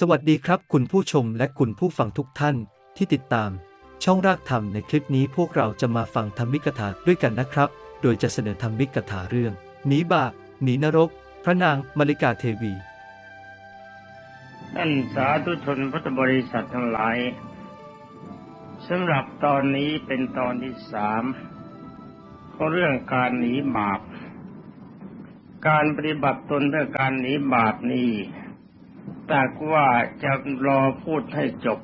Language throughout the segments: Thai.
สวัสดีครับคุณผู้ชมและคุณผู้ฟังทุกท่านที่ติดตาม ช่องรากธรรมในคลิปนี้พวกเราจะมาฟังธรรมิกถาด้วยกันนะครับ โดยจะเสนอธรรมิกถาเรื่อง หนีบาปหนีนรก พระนางมาริกาเทวีท่านสาธุชนพุทธบริษัททั้งหลายสำหรับตอนนี้เป็นตอนที่สามของเรื่องการหนีบาปการปฏิบัติตนเพื่อการหนีบาปนี้ แต่ว่าจะรอพูดให้จบ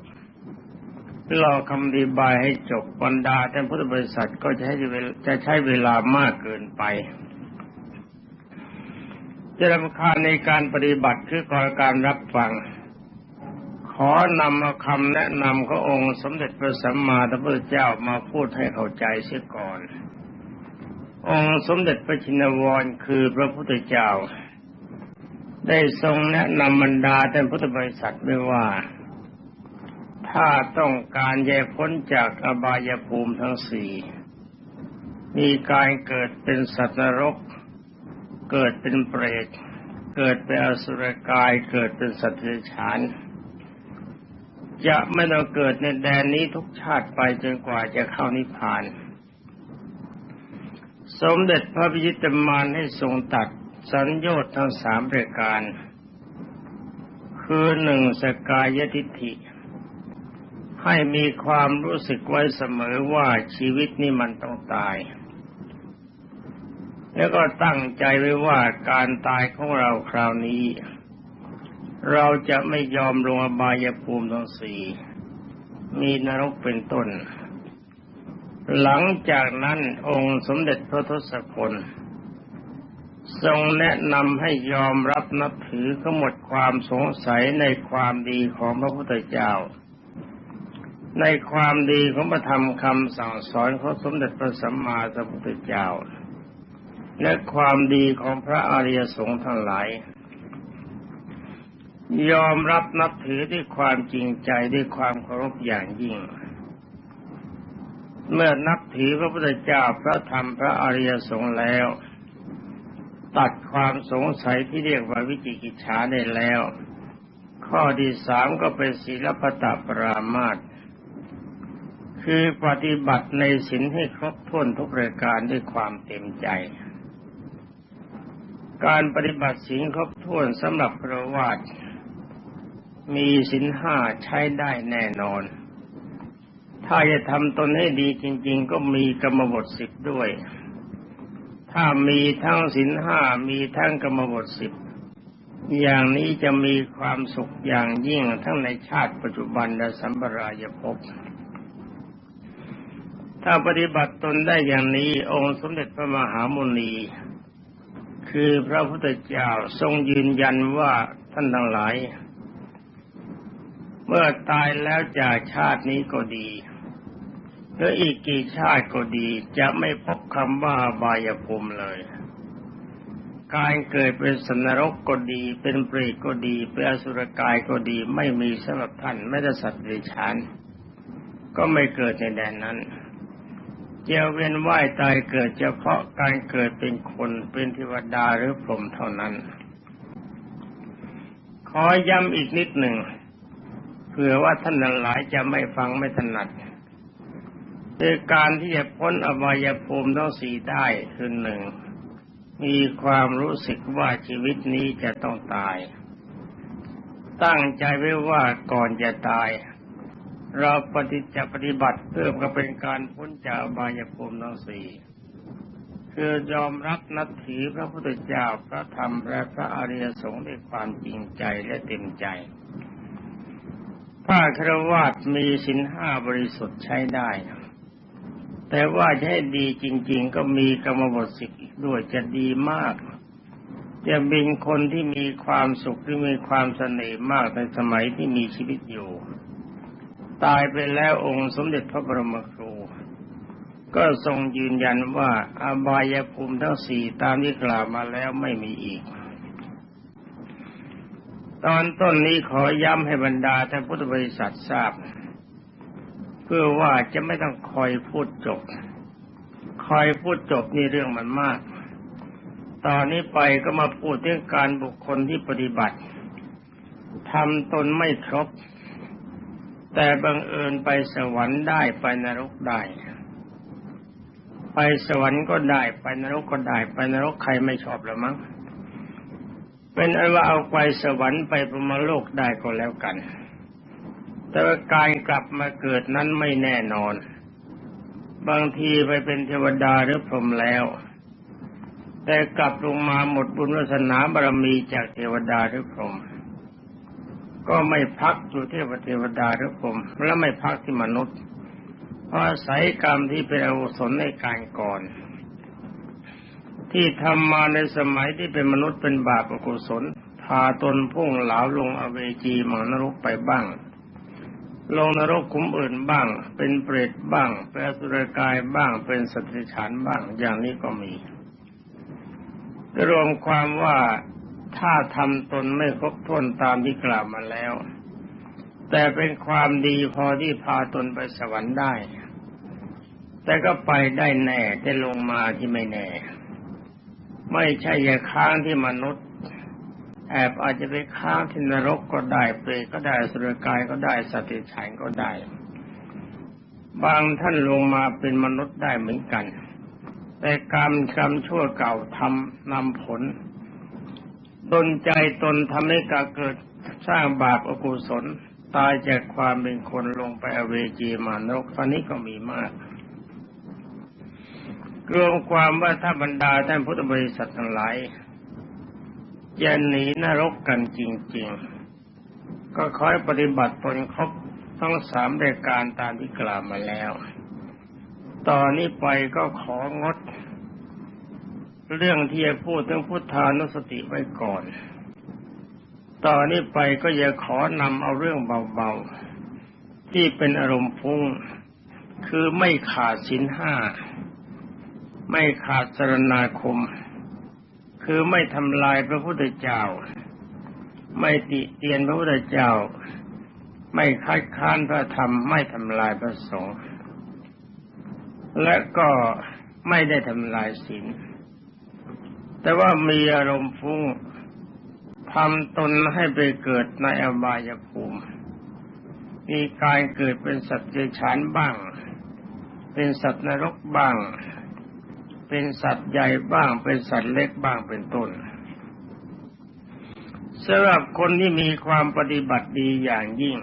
รอคำอธิบายให้จบบรรดาท่านพุทธบริษัทก็จะให้จะใช้เวลามากเกินไปจะรำคาญในการปฏิบัติคือก่อนการรับฟัง ขอนำเอาคำแนะนำขององค์สมเด็จพระสัมมาสัมพุทธเจ้ามาพูดให้เข้าใจเสียก่อน องค์สมเด็จพระชินวรคือพระพุทธเจ้า ได้ทรงแนะนำบรรดาท่านพุทธบริษัทไว้ว่า ถ้าต้องการแยกพ้นจากอบายภูมิทั้งสี่มีการเกิดเป็นสัตว์นรก เกิดเป็นเปรต เกิดเป็นอสุรกาย เกิดเป็นสัตว์เดรัจฉาน จะไม่ต้องเกิดในแดนนี้ทุกชาติไปจนกว่าจะเข้านิพพาน สมเด็จพระพิจิตรมารให้ทรงตัด สัญญชน์ทั้งสามประการ คือหนึ่งสกายทิฏฐิ ให้มีความรู้สึกไว้เสมอว่าชีวิตนี้มันต้องตาย แล้วก็ตั้งใจไว้ว่าการตายของเราคราวนี้ เราจะไม่ยอมลงอบายภูมิทั้งสี่มีนรกเป็นต้น หลังจากนั้นองค์สมเด็จพระทศพล ทรงแนะนำให้ยอมรับนับถือขหมดความสงสัยในความดีของพระพุทธเจ้า ในความดีของพระธรรมคำสั่งสอนของสมเด็จพระสัมมาสัมพุทธเจ้า และความดีของพระอริยสงฆ์ทั้งหลาย ยอมรับนับถือด้วยความจริงใจด้วยความเคารพอย่างยิ่งเมื่อนับถือพระพุทธเจ้าพระธรรมพระอริยสงฆ์แล้ว ตัดความสงสัยที่เรียกว่าวิจิกิจฉาได้แล้ว ข้อที่สามก็เป็นศีลปตปรามาตคือปฏิบัติในศีลให้ครบถ้วนทุกรายการด้วยความเต็มใจ การปฏิบัติศีลครบถ้วนสำหรับพระวาสมีศีลห้าใช้ได้แน่นอน ถ้าจะทำตนให้ดีจริง ๆ ก็มีกรรมบทสิบด้วย ถ้ามีทั้งศีลห้ามีทั้งกรรมบทสิบอย่างนี้จะมีความสุขอย่างยิ่งทั้งในชาติปัจจุบันและสัมปรายภพถ้าปฏิบัติตนได้อย่างนี้องค์สมเด็จพระมหามุนี คือพระพุทธเจ้าทรงยืนยันว่าท่านทั้งหลาย เมื่อตายแล้วจากชาตินี้ก็ดี หรืออีกกี่ชาติก็ดีจะไม่พบคำว่าบายภูมิเลย การเกิดเป็นสนรกก็ดี เป็นเปรตก็ดี เป็นอสุรกายก็ดี ไม่มีสำหรับท่านไม่ได้สัตว์เดรัจฉานก็ไม่เกิดในแดนนั้นเจ้าเวียนว่ายตายเกิดเฉพาะการเกิดเป็นคนเป็นเทวดาหรือพรหมเท่านั้น ขอย้ำอีกนิดหนึ่งเผื่อว่าท่านหลายจะไม่ฟังไม่ถนัด คือการที่จะพ้นอบายภูมิทั้งสี่ได้คือหนึ่ง มีความรู้สึกว่าชีวิตนี้จะต้องตาย ตั้งใจไว้ว่าก่อนจะตาย เราปฏิจะปฏิบัติเพื่อก็เป็นการพ้นจากอบายภูมิทั้งสี่คือยอมรับนับถือพระพุทธเจ้าพระธรรมและพระอริยสงฆ์ด้วยความจริงใจและเต็มใจถ้าครวาสมีสินห้าบริสุทธิ์ใช้ได้ แต่ว่าจะให้ดีจริง ๆ ก็มีกรรมบทสิกอีกด้วยจะดีมากจะเป็นคนที่มีความสุขที่มีความเสน่ห์มากในสมัยที่มีชีวิตอยู่ ตายไปแล้วองค์สมเด็จพระบรมครู ก็ทรงยืนยันว่าอบายภูมิทั้งสี่ตามที่กล่าวมาแล้วไม่มีอีก ตอนต้นนี้ขอย้ำให้บรรดาท่านพุทธบริษัททราบ เพื่อว่าจะไม่ต้องคอยพูดจบ คอยพูดจบนี่เรื่องมันมาก ตอนนี้ไปก็มาพูดเรื่องการบุคคลที่ปฏิบัติทำตนไม่ครบ แต่บังเอิญไปสวรรค์ได้ไปนรกได้ ไปสวรรค์ก็ได้ไปนรกก็ได้ ไปนรกใครไม่ชอบหรือมั้งเป็นอันว่าเอาไปสวรรค์ไปพรหมโลกได้ก็แล้วกัน แต่ว่าการกลับมาเกิดนั้นไม่แน่นอน บางทีไปเป็นเทวดาหรือพรหมแล้ว แต่กลับลงมาหมดบุญวาสนาบารมีจากเทวดาหรือพรหมก็ไม่พักอยู่เทวเทวดาหรือพรหมและไม่พักที่มนุษย์ เพราะอาศัยกรรมที่เป็นอกุศลในการก่อน ที่ทำมาในสมัยที่เป็นมนุษย์เป็นบาปอกุศลพาตนพุ่งเหลาลงอเวจีมานรกไปบ้าง ลงนรกคุ้มอื่นบ้าง เป็นเปรตบ้างเป็นสุรกายบ้าง เป็นสัตว์เดรัจฉานบ้าง อย่างนี้ก็มีรวมความว่าถ้าทำตนไม่ครบถ้วนตามที่กล่าวมาแล้ว แต่เป็นความดีพอที่พาตนไปสวรรค์ได้ แต่ก็ไปได้แน่แต่ลงมาที่ไม่แน่ ไม่ใช่อย่าค้างที่มนุษย์ แอบอาจจะไปค้างที่นรกก็ได้เปรตก็ได้สุรกายก็ได้สติฉันก็ได้ บางท่านลงมาเป็นมนุษย์ได้เหมือนกัน แต่กรรมกรรมชั่วเก่าทำนำผลดนใจตนทำให้กาเกิดสร้างบาปอกุศล ตายจากความเป็นคนลงไปอเวจีมานรกตอนนี้ก็มีมากรวมความว่าถ้าบรรดาท่านพุทธบริษัททั้งหลาย จะหนีนรกกันจริง ๆ ก็คอยปฏิบัติตนครบทั้งสามรายการตามที่กล่าวมาแล้ว ตอนนี้ไปก็ของด เรื่องที่จะพูดถึงพุทธานุสติไว้ก่อน ตอนนี้ไปก็จะขอนำเอาเรื่องเบาๆ ที่เป็นอารมณ์ฟุ้งคือไม่ขาดสินห้า ไม่ขาดสรณาคม คือไม่ทำลายพระพุทธเจ้า ไม่ติเตียนพระพุทธเจ้า ไม่คัดค้านพระธรรม ไม่ทำลายพระสงฆ์และก็ไม่ได้ทำลายศีลแต่ว่ามีอารมณ์ฟุ้งทำตนให้ไปเกิดในอบายภูมิ มีการเกิดเป็นสัตว์เดรัจฉานบ้าง เป็นสัตว์นรกบ้าง เป็นสัตว์ใหญ่บ้าง เป็นสัตว์เล็กบ้างเป็นต้นสำหรับคนที่มีความปฏิบัติดีอย่างยิ่ง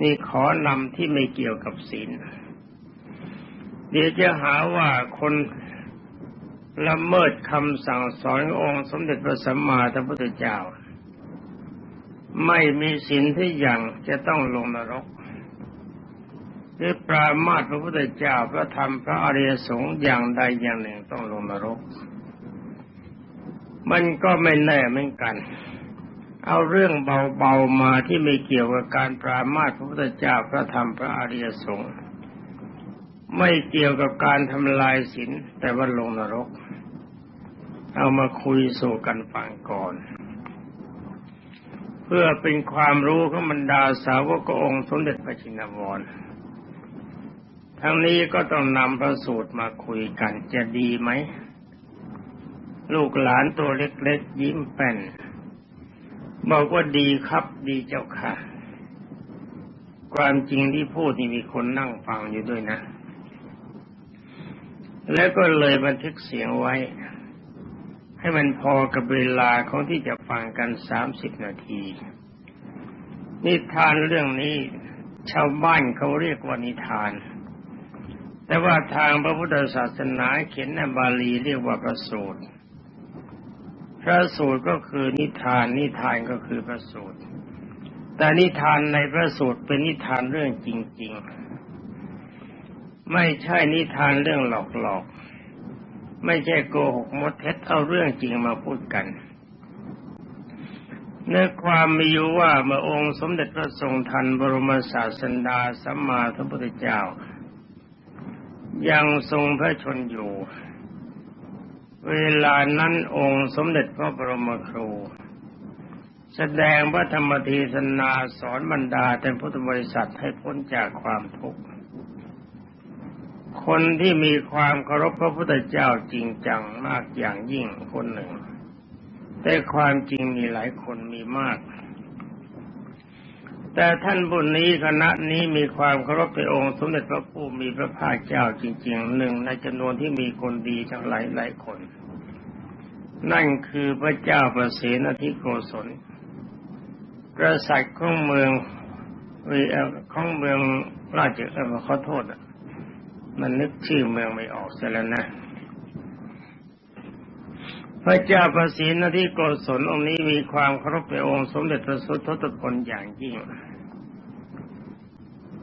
นี่ขอนำที่ไม่เกี่ยวกับศีลเดี๋ยวจะหาว่าคนละเมิดคำสั่งสอนององค์สมเด็จพระสัมมาสัมพุทธเจ้า ไม่มีศีลที่อย่างจะต้องลงนรก หรือปรามาสพระพุทธเจ้าพระธรรมพระอริยสงฆ์อย่างใดอย่างหนึ่งต้องลงนรก มันก็ไม่แน่เหมือนกัน เอาเรื่องเบาๆมาที่ไม่เกี่ยวกับการปรามาสพระพุทธเจ้าพระธรรมพระอริยสงฆ์ไม่เกี่ยวกับการทำลายศีลแต่ว่าลงนรก เอามาคุยสู่กันฟังก่อนเพื่อเป็นความรู้ของบรรดาสาวกองค์สมเด็จพระชินวร ทั้งนี้ก็ต้องนำพระสูตรมาคุยกันจะดีไหม ลูกหลานตัวเล็กๆยิ้มแป้น บอกว่าดีครับดีเจ้าค่ะ ความจริงที่พูดนี่มีคนนั่งฟังอยู่ด้วยนะ แล้วก็เลยบันทึกเสียงไว้ ให้มันพอกับเวลาของที่จะฟังกันสามสิบนาทีนิทานเรื่องนี้ชาวบ้านเขาเรียกว่านิทาน แต่ว่าทางพระพุทธศาสนาเขียนในบาลีเรียกว่าพระสูตร พระสูตรก็คือนิทาน นิทานก็คือพระสูตร แต่นิทานในพระสูตรเป็นนิทานเรื่องจริง ๆ ไม่ใช่นิทานเรื่องหลอกๆ ไม่ใช่โกหกมดเท็จเอาเรื่องจริงมาพูดกันเนื้อความมีอยู่ว่าเมื่อองค์สมเด็จพระทรงทันบรมศาสดาสัมมาสัมพุทธเจ้า ยังทรงพระชนอยู่ เวลานั้นองค์สมเด็จพระบรมครู แสดงพระธรรมเทศนาสอนบรรดาแต่พุทธบริษัทให้พ้นจากความทุกข์ คนที่มีความเคารพพระพุทธเจ้าจริงจังมากอย่างยิ่งคนหนึ่ง แต่ความจริงมีหลายคนมีมาก แต่ท่านบุญนี้คณะนี้มีความเคารพในองค์สมเด็จพระผู้มีพระภาคเจ้าจริงๆหนึ่งในจำนวนที่มีคนดีทั้งหลายหลายคน นั่นคือพระเจ้าประเสนทิโกศลกษัตริย์ของเมืองเอ่อของเมืองราชเออขอโทษอะมันนึกชื่อเมืองไม่ออกเสียแล้วนะ พระเจ้าประสิทธิโกศลองค์นี้มีความเคารพในองค์สมเด็จพระสุทธตพลอย่างยิ่ง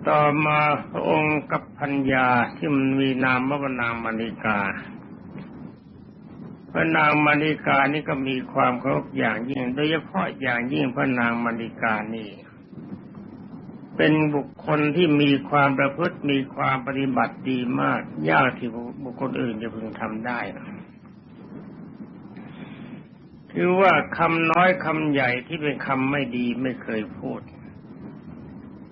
ต่อมาพระองค์กับพัญญาที่มันมีนามว่าพระนางมณิกาพระนางมณิกานี่ก็มีความเคารพอย่างยิ่ง โดยเฉพาะอย่างยิ่งพระนางมณิกานี่ เป็นบุคคลที่มีความประพฤติมีความปฏิบัติดีมาก ยากที่บุคคลอื่นจะพึงทำได้คือว่าคำน้อยคำใหญ่ที่เป็นคำไม่ดีไม่เคยพูด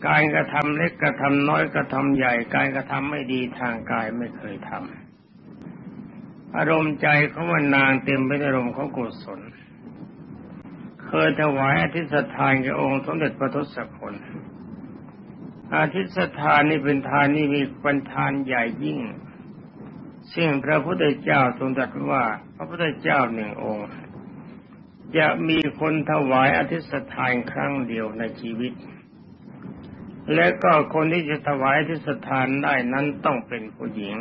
การกระทำเล็กกระทำน้อยกระทำใหญ่ การกระทำไม่ดีทางกายไม่เคยทำอารมณ์ใจของมันนางเต็มไปด้วยอารมณ์ของกุศลเคยถวายอธิษฐานแก่องค์สมเด็จพระทศพลอาทิตย์ทานนี่เป็นทานนี่มีเป็นทานใหญ่ยิ่ง ซึ่งพระพุทธเจ้าทรงตรัสว่า พระพุทธเจ้าหนึ่งองค์ จะมีคนถวายอธิษฐานครั้งเดียวในชีวิต และก็คนที่จะถวายอธิษฐานได้นั้นต้องเป็นผู้หญิง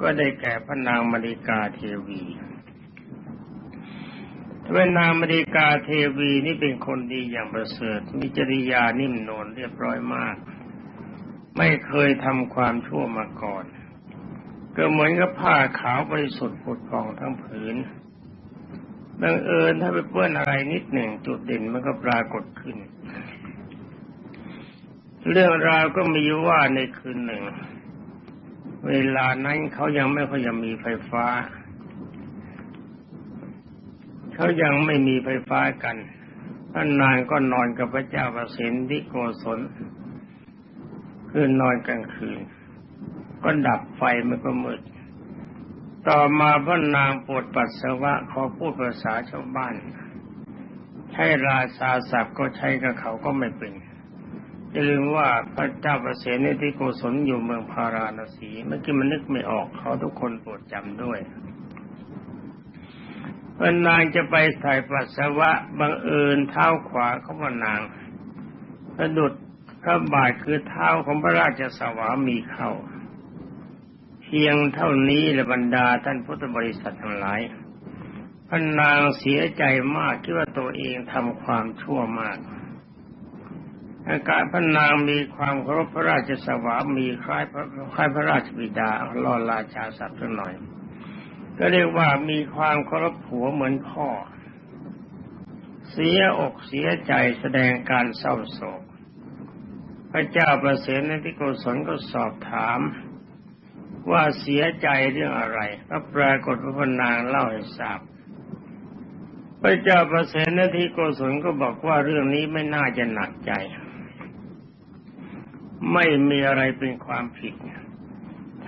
ก็ได้แก่พระนางมริกาเทวีพระนางมริกาเทวีนี่เป็นคนดีอย่างประเสริฐมีจริยานิ่มนวลเรียบร้อยมาก ไม่เคยทำความชั่วมาก่อน ก็เหมือนกับผ้าขาวบริสุทธิ์ผุดผ่องทั้งผืนบังเอิญถ้าไปเปื้อนอะไรนิดหนึ่งจุดเด่นมันก็ปรากฏขึ้น เรื่องราวก็มีว่าในคืนหนึ่ง เวลานั้นเขายังไม่ค่อยจะมีไฟฟ้า เขายังไม่มีไฟฟ้ากันท่านนางก็นอนกับพระเจ้าประสิทธิโกศลคืนนอนกลางคืน ก็ดับไฟมันก็มืด ต่อมาพระนางปวดปัสสาวะขอพูดภาษาชาวบ้าน ใช้ราชาศัพท์ก็ใช้กับเขาก็ไม่เป็น อย่าลืมว่าพระเจ้าประเสนที่โกศลอยู่เมืองพาราณสีเมื่อกี้มันนึกไม่ออกเขาทุกคนโปรดจำด้วยพระนางจะไปถ่ายปัสสาวะบังเอิญเท้าขวาเของพระนางสะดุดพระบาทคือเท้าของพระราชสวามีเข้า เพียงเท่านี้ละบรรดาท่านพุทธบริษัททั้งหลายพระนางเสียใจมากคิดว่าตัวเองทำความชั่วมาก อาการพระนางมีความเคารพพระราชสวามีคล้ายพระคล้ายพระราชบิดาล่อราชาศัพท์สักหน่อย ก็เรียกว่ามีความเคารพผัวเหมือนพ่อ เสียอกเสียใจแสดงการเศร้าโศก พระเจ้าประเสนที่โกศลก็สอบถามว่าเสียใจเรื่องอะไรก็ปรากฏพระนางเล่าให้ทราบพระเจ้าประเสนที่โกศลก็บอกว่าเรื่องนี้ไม่น่าจะหนักใจ ไม่มีอะไรเป็นความผิด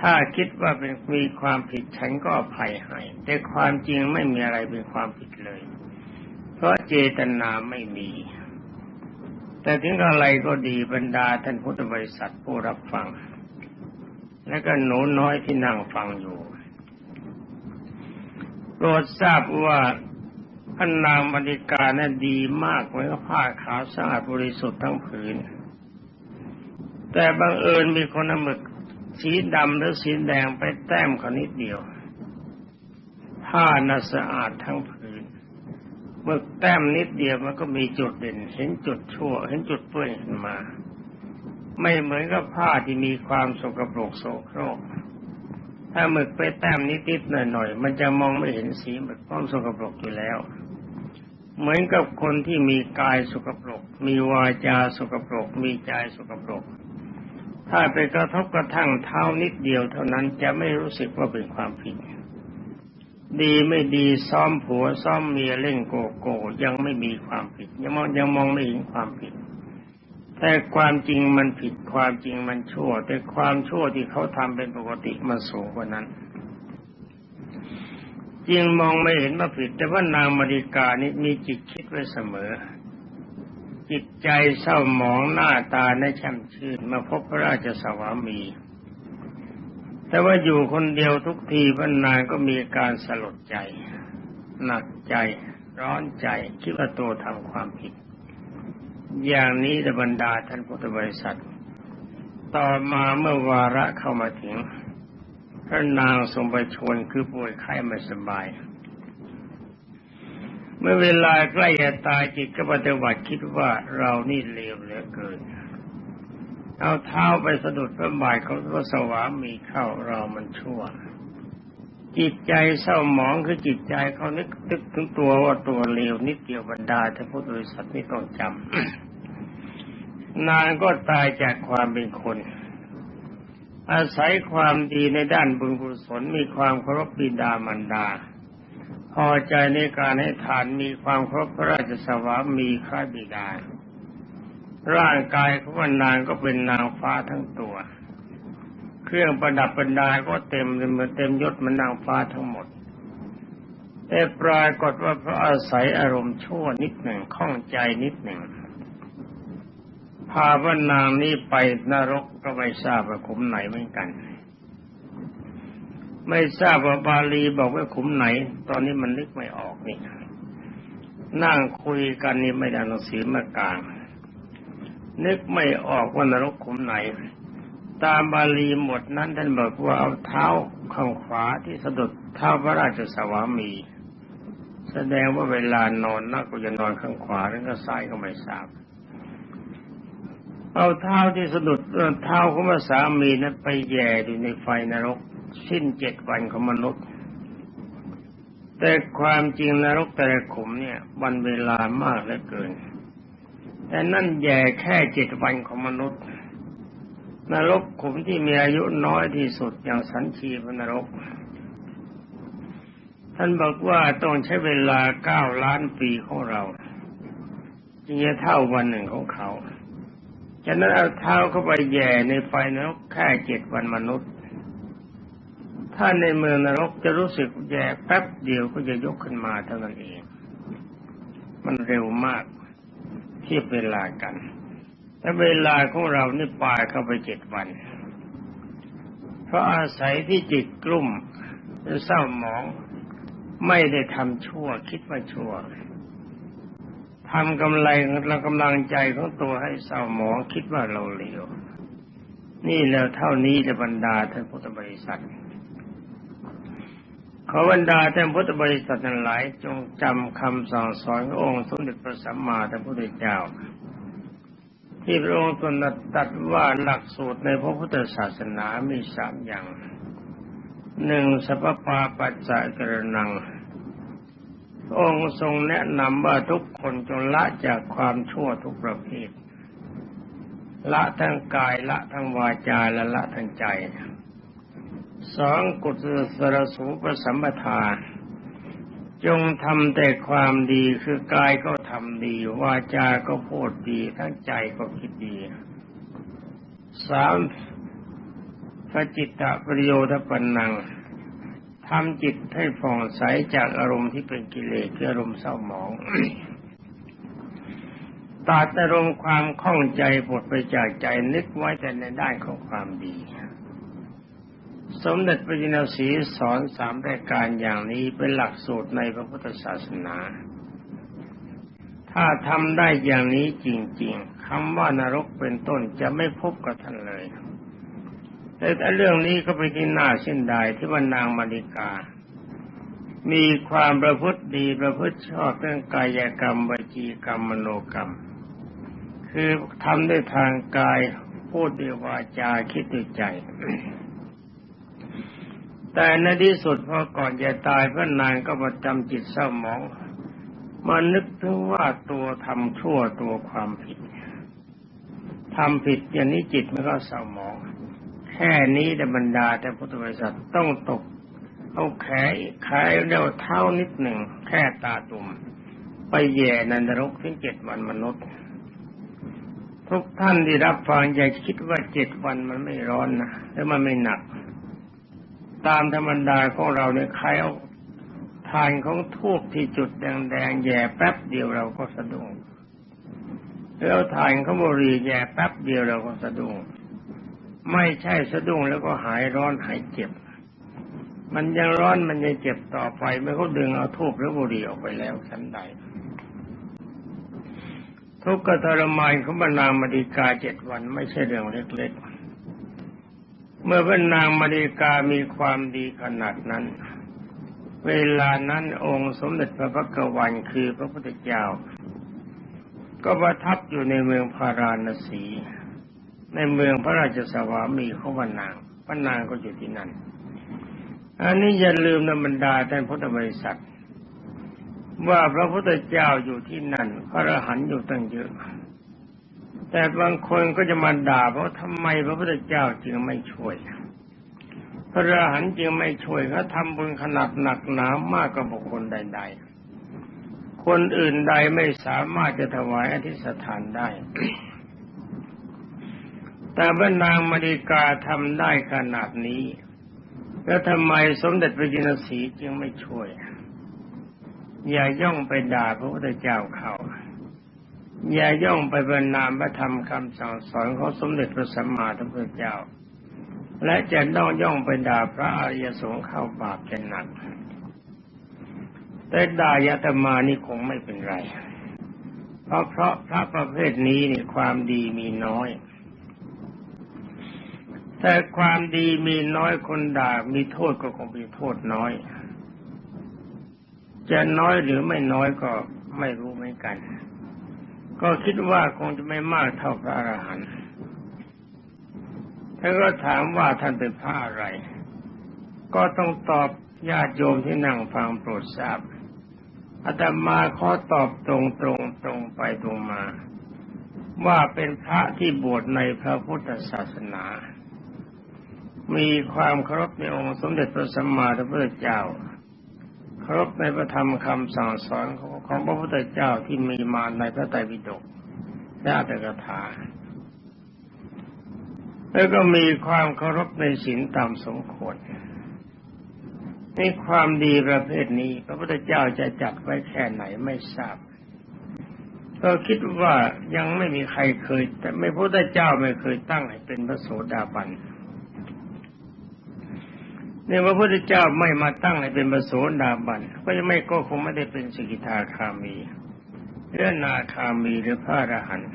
ถ้าคิดว่าเป็นมีความผิดฉันก็อภัยให้ แต่ความจริงไม่มีอะไรเป็นความผิดเลย เพราะเจตนาไม่มี แต่ถึงอะไรก็ดีบรรดาท่านพุทธบริษัทผู้รับฟัง และก็หนูน้อยที่นั่งฟังอยู่โปรดทราบว่าพระนางมณิการนั้นดีมากไว้ก็ผ้าขาวสะอาดบริสุทธิ์ทั้งผืน แต่บังเอิญมีคนหมึก สีดำหรือสีแดงไปแต้มเขานิดเดียว ผ้าน่ะสะอาดทั้งผืนหมึกแต้มนิดเดียวมันก็มีจุดเด่น เห็นจุดชั่ว เห็นจุดเปื้อนขึ้นมา ไม่เหมือนกับผ้าที่มีความสกปรกโสโครกถ้าหมึกไปแต้มนิดๆหน่อยๆมันจะมองไม่เห็นสีหมึกเพราะสกปรกอยู่แล้ว เหมือนกับคนที่มีกายสกปรก มีวาจาสกปรก มีใจสกปรก ถ้าไปกระทบกระทั่งเท้านิดเดียวเท่านั้นจะไม่รู้สึกว่าเป็นความผิด ดีไม่ดีซ้อมผัวซ้อมเมียเล่นโกโก้ยังไม่มีความผิด ยังมองยังมองไม่เห็นความผิด แต่ความจริงมันผิดความจริงมันชั่ว แต่ความชั่วที่เขาทำเป็นปกติมันสูงกว่านั้นจริงมองไม่เห็นว่าผิด แต่ว่านางมาริกานี่มีจิตคิดไว้เสมอ จิตใจเศร้าหมองหน้าตาในช่ำชื่นมาพบพระราชสวามี แต่ว่าอยู่คนเดียวทุกทีพระนางก็มีการสลดใจ หนักใจร้อนใจคิดว่าตัวทำความผิด อย่างนี้ในบรรดาท่านพุทธบริษัท ต่อมาเมื่อวาระเข้ามาถึงพระนางทรงไปชวนคือป่วยไข้ไม่สบาย เมื่อเวลาใกล้จะตายจิตก็ปฏิบัติคิดว่าเรานี่เลวเหลือเกิน เอาเท้าไปสะดุดพระบาทของพระสวามีเข้าเรามันชั่ว จิตใจเศร้าหมองคือจิตใจเขานึกนึกถึงตัวว่าตัวเลวนิดเดียวบรรดาท่านพุทธบริษัทนี่ต้องจำนางก็ตายจากความเป็นคนอาศัยความดีในด้านบุญกุศลมีความเคารพบิดามารดา พอใจในการให้ทานมีความครพพระราชสวามีข้าบิดา ร่างกายของมันนางก็เป็นนางฟ้าทั้งตัว เครื่องประดับประดาก็เต็มเหมือนเต็มยศมันนางฟ้าทั้งหมด แต่ปรากฏว่าเพราะอาศัยอารมณ์ชั่วนิดหนึ่งข้องใจนิดหนึ่งพาว่านางนี้ไปนรกก็ไม่ทราบว่าขุมไหนเหมือนกัน ไม่ทราบว่าบาลีบอกว่าขุมไหน ตอนนี้มันนึกไม่ออกนี่นั่งคุยกันนี่ไม่ได้หนังสือมากลาง นึกไม่ออกว่านรกขุมไหน ตามบาลีหมดนั้นท่านบอกว่าเอาเท้าข้างขวาที่สะดุดเท้าพระราชสวามี แสดงว่าเวลานอนนักก็จะนอนข้างขวาแล้วก็ซ้ายก็ไม่ทราบเอาเท้าที่สะดุดเท้าของพระสามีนั้นไปแย่อยู่ในไฟนรก สิ้นเจ็ดวันของมนุษย์ แต่ความจริงนรกแต่ละขุมเนี่ยวันเวลามากเหลือเกิน แต่นั่นแย่แค่เจ็ดวันของมนุษย์ นรกขุมที่มีอายุน้อยที่สุดอย่างสันชีพนรก ท่านบอกว่าต้องใช้เวลาเก้าล้านปีของเราจึงจะเท่าวันหนึ่งของเขาฉะนั้นเอาเท้าเข้าไปแย่ในไฟนรกแค่เจ็ดวันมนุษย์ ถ้าในเมืองนรกจะรู้สึกแย่แป๊บเดียวก็จะยกขึ้นมาเท่านั้นเอง มันเร็วมากเทียบเวลากันแต่เวลาของเรานี่ปาเข้าไปเจ็ดวัน เพราะอาศัยที่จิตกลุ่มหรือเศร้าหมอง ไม่ได้ทำชั่วคิดว่าชั่วทำกำไรเรากำลังใจของตัวให้เศร้าหมองคิดว่าเราเลวนี่แล้วเท่านี้จะบรรดาท่านพุทธบริษัท ขอบรรดาท่านพุทธบริษัททั้งหลาย จงจำคำสั่งสอนขององค์สมเด็จพระสัมมาสัมพุทธเจ้า ที่พระองค์ตรัสตัดว่าหลักสูตรในพระพุทธศาสนามีสามอย่างหนึ่งสัพพาปัจจะกระนัง องค์ทรงแนะนำว่าทุกคนจงละจากความชั่วทุกประเภท ละทั้งกายละทั้งวาจาและละทั้งใจ สองกุศลสรสูปสัมปทา จงทำแต่ความดีคือกายก็ทำดีวาจาก็พูดดีทั้งใจก็คิดดีสามพระจิตตประโยชน์ปันนังทำจิตให้ผ่องใสจากอารมณ์ที่เป็นกิเลสคืออารมณ์เศร้าหมองตัดอารมณ์ความข้องใจปลดไปจากใจนึกไว้แต่ในด้านของความดี สมเด็จพระจินสีสอนสามรายการอย่างนี้เป็นหลักสูตรในพระพุทธศาสนา ถ้าทำได้อย่างนี้จริง ๆคำว่านรกเป็นต้นจะไม่พบกับท่านเลย แต่เรื่องนี้ก็เป็นที่น่าเส้นดายที่ว่านางมาริกา มีความประพฤติดีประพฤติชอบเรื่องกายกรรมวจีกรรมมโนกรรม คือทำด้วยทางกายพูดด้วยวาจาคิดด้วยใจ แต่ในที่สุดพอก่อนจะตายพระนางก็มาจำจิตเศร้าหมองมานึกถึงว่าตัวทำชั่วตัวความผิดทำผิดอย่างนี้จิตมันก็เศร้าหมอง แค่นี้แต่บรรดาแต่พุทธบริษัทต้องตก เอาแขนขายเดียวเท้านิดหนึ่ง แค่ตาตุ่ม ไปแย่นันนรกถึงเจ็ดวันมนุษย์ ทุกท่านที่รับฟังอย่าคิดว่าเจ็ดวันมันไม่ร้อนนะแล้วมันไม่หนัก ตามธรรมดาของเราเนี่ยใครเอาทานของทูบที่จุดแดงๆแย่แป๊บเดียวเราก็สะดุ้งแล้วถ่านเขาบุหรี่แย่แป๊บเดียวเราก็สะดุ้งไม่ใช่สะดุ้งแล้วก็หายร้อนหายเจ็บ มันยังร้อนมันยังเจ็บต่อไปเมื่อเขาดึงเอาทูบหรือบุหรี่ออกไปแล้วชั้นใดทุกข์กทรมานของบรรนามาดิกาเจ็ดวันไม่ใช่เรื่องเล็กๆ เมื่อบรรนางมาดิกามีความดีขนาดนั้น เวลานั้นองค์สมเด็จพระพักวันคือพระพุทธเจ้า ก็ประทับอยู่ในเมืองพาราณสี ในเมืองพระราชสวามีของพระนาง พระนางก็อยู่ที่นั่น อันนี้อย่าลืมนะบรรดาท่านพุทธบริษัท ว่าพระพุทธเจ้าอยู่ที่นั่น พระอรหันต์อยู่ตั้งเยอะ แต่บางคนก็จะมาด่าเพราะทำไมพระพุทธเจ้าจึงไม่ช่วย พระอรหันต์จึงไม่ช่วยเขาทำบุญขนาดหนักหนามากกว่าบุคคลใด ๆ คนอื่นใดไม่สามารถจะถวายอธิษฐานได้ แต่บรรนางมณีกาทำได้ขนาดนี้ แล้วทำไมสมเด็จพระจินสีจึงไม่ช่วย อย่าย่องไปด่าพระพุทธเจ้าเขา อย่าย่องไปบรรนามพระธรรมคำสั่งสอนของสมเด็จพระสัมมาสัมพุทธเจ้า และจะต้องย่องไปด่าพระอริยสงฆ์เข้าบาปจะหนัก แต่ด่ายาตมานี่คงไม่เป็นไร เพราะเพราะพระประเภทนี้เนี่ยความดีมีน้อย แต่ความดีมีน้อยคนด่ามีโทษก็คงมีโทษน้อย จะน้อยหรือไม่น้อยก็ไม่รู้เหมือนกัน ก็คิดว่าคงจะไม่มากเท่าพระอรหันต์ท่านก็ถามว่าท่านเป็นพระอะไร ก็ต้องตอบญาติโยมที่นั่งฟังโปรดทราบอาตมาขอตอบตรงตรงตรงไปตรงมา ว่าเป็นพระที่บวชในพระพุทธศาสนา มีความเคารพในองค์สมเด็จพระสัมมาสัมพุทธเจ้า เคารพในพระธรรมคำสั่งสอนของของพระพุทธเจ้าที่มีมาในพระไตรปิฎกและอัตถกถา แล้วก็มีความเคารพในศีลตามสมควรในความดีประเภทนี้ พระพุทธเจ้าจะจัดไว้แค่ไหนไม่ทราบก็คิดว่ายังไม่มีใครเคย แต่ไม่พระพุทธเจ้าไม่เคยตั้งให้เป็นพระโสดาบัน เนี่ยพระพุทธเจ้าไม่มาตั้งให้เป็นพระโสดาบันก็จะไม่ก็คงไม่ได้เป็นสกิทาคามีหรือนาคามีหรือพระอรหันต์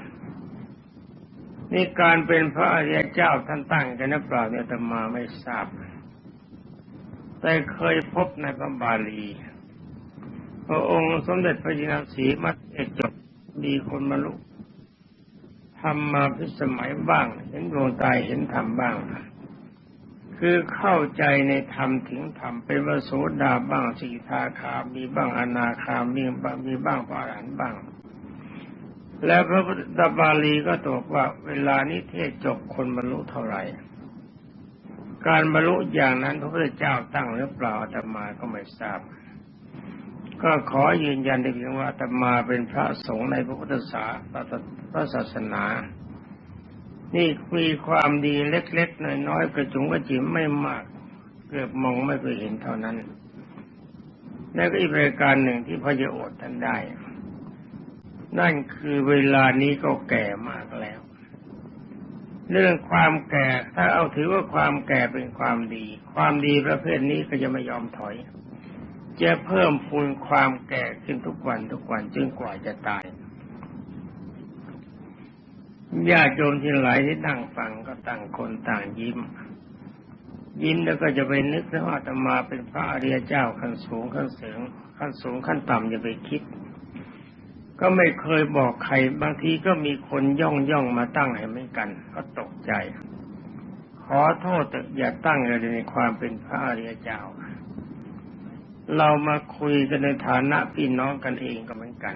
นี่การเป็นพระอริยเจ้าท่านตั้งกันนะเปล่าเนี่ยอาตมาไม่ทราบ แต่เคยพบในพระบาลี พระองค์สมเด็จพระจินสีมัดเอกจบมีคนมาลุทำมาพิสมัยบ้าง เห็นดวงตายเห็นธรรมบ้าง คือเข้าใจในธรรมถึงธรรมเป็นวโสดาบ้างสีทาคามีบ้างอนาคามีบ้างมีบ้างพระอรหันต์บ้าง แล้วพระพุทธบาลีก็ตกว่าเวลานี้เทศจบคนบรรลุเท่าไหร่ การบรรลุอย่างนั้นพระพุทธเจ้าตั้งหรือเปล่าอาตมาก็ไม่ทราบ ก็ขอยืนยันได้เพียงว่าอาตมาเป็นพระสงฆ์ในพระพุทธศาสนาพระศา นี่มีความดีเล็กๆน้อยๆกระจุงกระจิ๋มไม่มาก เกือบมองไม่เคยเห็นเท่านั้น แล้วก็อีกรายการหนึ่งที่พระจะอดท่านได้ นั่นคือเวลานี้ก็แก่มากแล้ว เรื่องความแก่ถ้าเอาถือว่าความแก่เป็นความดี ความดีประเภทนี้ก็จะไม่ยอมถอย จะเพิ่มพูนความแก่ขึ้นทุกวันทุกวันจนกว่าจะตาย ญาติโยมที่หลายที่นั่งฟังก็ต่างคนต่างยิ้ม ยิ้มแล้วก็จะไปนึกว่าอาตมาเป็นพระอริยเจ้าขั้นสูงขั้นเสูงขั้นสูงขั้นต่ำอย่าไปคิด ก็ไม่เคยบอกใครบางทีก็มีคนย่องย่องมาตั้งให้เหมือนกัน ก็ตกใจ ขอโทษแต่อย่าตั้งเลยในความเป็นพระอริยเจ้า เรามาคุยกันในฐานะพี่น้องกันเองก็เหมือนกัน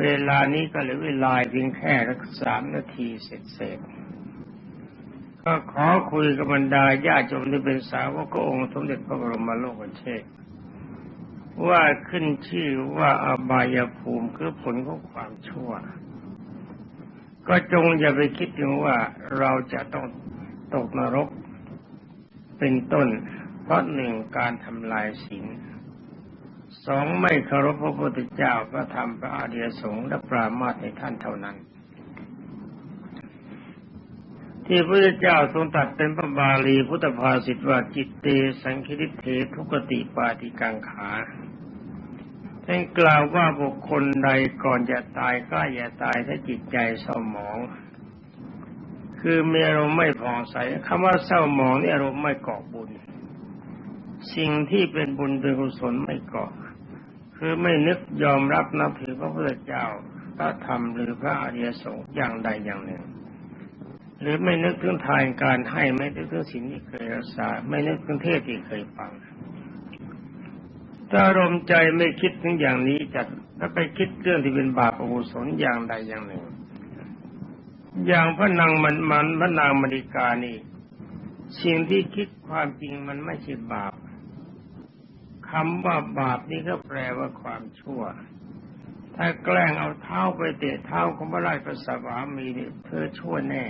เวลานี้ก็เหลือเวลาเพียงแค่สักสามนาทีเสร็จๆก็ขอคุยกับบรรดาญาติโยมที่เป็นสาวกองค์สมเด็จพระบรมโลกเชษว่าขึ้นชื่อว่าอบายภูมิคือผลของความชั่ว ก็จงอย่าไปคิดถึงว่าเราจะต้องตกนรกเป็นต้น เพราะหนึ่งการทำลายศีล สองไม่เคารพพระพุทธเจ้าพระธรรมพระอริยสงฆ์และปรามาสในท่านเท่านั้น ที่พระพุทธเจ้าทรงตัดเป็นพระบาลีพุทธภาษิตว่าจิตเตสังคิริเททุกติปาติกังขาท่านกล่าวว่าบุคคลใดก่อนจะตายใกล้จะตายถ้าจิตใจเศร้าหมอง คือมีอารมณ์ไม่ผ่องใสคำว่าเศร้าหมองนี่อารมณ์ไม่เกาะบุญ สิ่งที่เป็นบุญเป็นกุศลไม่เกาะ คือไม่นึกยอมรับนับถือพระพุทธเจ้าพระธรรมหรือพระอริยสงฆ์อย่างใดอย่างหนึ่ง หรือไม่นึกถึงทานการให้ไม่นึกถึงสิ่งที่เคยรักษา ไม่นึกถึงเทศที่เคยฟังถ้าอารมณ์ใจไม่คิดถึงอย่างนี้จะถ้าไปคิดเรื่องที่เป็นบาปอกุศลอย่างใดอย่างหนึ่ง อย่างพระนางมันมันพระนางมริกานี่สิ่งที่คิดความจริงมันไม่ใช่บาป คำว่าบาปนี่ก็แปลว่าความชั่ว ถ้าแกล้งเอาเท้าไปเตะเท้าของพระราชประสวามีนี่เธอชั่วแน่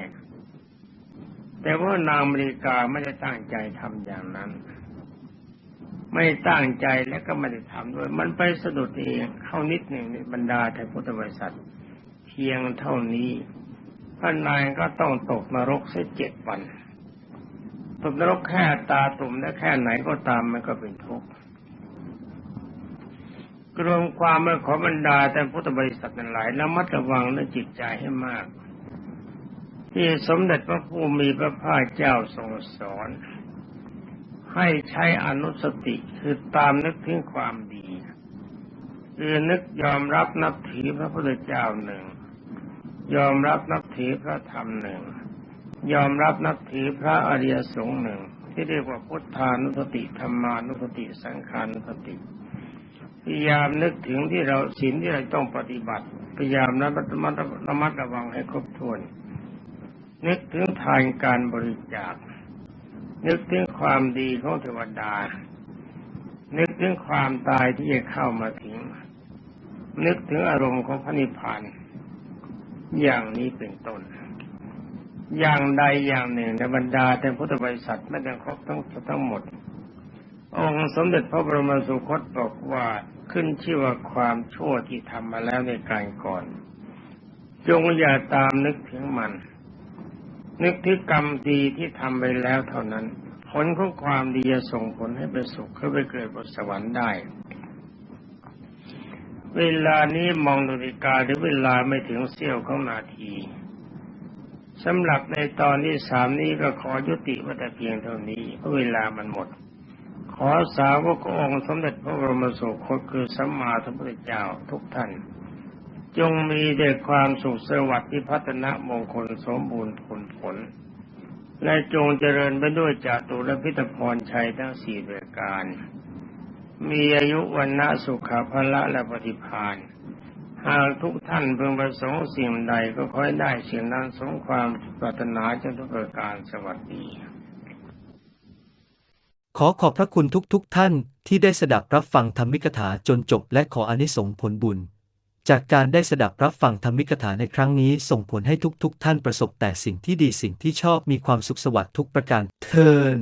แต่ว่านางมริกาไม่ได้ตั้งใจทำอย่างนั้น ไม่ตั้งใจและก็ไม่ได้ทำด้วย มันไปสะดุดเองเข้านิดหนึ่งในบรรดาไทยพุทธบริษัท เพียงเท่านี้พระนายก็ต้องตกนรกเสียเจ็ดวันตกนรกแค่ตาตุ่มและแค่ไหนก็ตามมันก็เป็นทุกข์ รวมความเมื่อขอบรรดาแต่พุทธบริษัทนั้นหลายระมัดระวังในจิตใจให้มาก ที่สมเด็จพระผู้มีพระภาคเจ้าทรงสอน ให้ใช้อนุสติคือตามนึกถึงความดีคือนึกยอมรับนับถือพระพุทธเจ้าหนึ่ง ยอมรับนับถือพระธรรมหนึ่ง ยอมรับนับถือพระอริยสงฆ์หนึ่ง ที่เรียกว่าพุทธานุสติธรรมานุสติสังขานุสติ พยายามนึกถึงที่เราศีลที่เราต้องปฏิบัติ พยายามระมัดระมัดระมัดระวังให้ครบถ้วน นึกถึงทานการบริจาค นึกถึงความดีของเทวดา นึกถึงความตายที่จะเข้ามาถึง นึกถึงอารมณ์ของพระนิพพานอย่างนี้เป็นต้น อย่างใดอย่างหนึ่งในบรรดาแต่พุทธบริษัทไม่ได้ครบทั้งทั้งหมด องค์สมเด็จพระบรมสุคตบอกว่าขึ้นชื่อว่าความชั่วที่ทำมาแล้วในการก่อน จงอย่าตามนึกถึงมัน นึกถึงกรรมดีที่ทำไปแล้วเท่านั้น ผลของความดีจะส่งผลให้ไปสุขให้ไปเกิดบนสวรรค์ได้ เวลานี้มองนาฬิกาหรือเวลาไม่ถึงเสี้ยวของนาทีสำหรับในตอนที่สามนี้ก็ขอยุติไว้แต่เพียงเท่านี้เพราะเวลามันหมด อสาวกองค์สมเด็จพระบรมสุคตคือสัมมาสัมพุทธเจ้าทุกท่าน จงมีแต่ความสุขสวัสดิ์ที่พัฒนามงคลสมบูรณ์ผลผล และจงเจริญไปด้วยจตุรพิธพรชัยทั้งสี่ประการ มีอายุวันนะสุขภละและปฏิพานหากทุกท่านเพิ่งประสงค์สิ่งใดก็ค่อยได้สิ่งนั้นสมความปรารถนาจนทุกประการสวัสดี ขอขอบพระคุณทุกๆทท่านที่ได้สดับรับฟังธรรมิกถาจนจบและขออนิสงส์ผลบุญ จากการได้สดับรับฟังธรรมิกถาในครั้งนี้ส่งผลให้ทุกๆทท่านประสบแต่สิ่งที่ดีสิ่งที่ชอบมีความสุขสวัสดิ์ทุกประการเทิน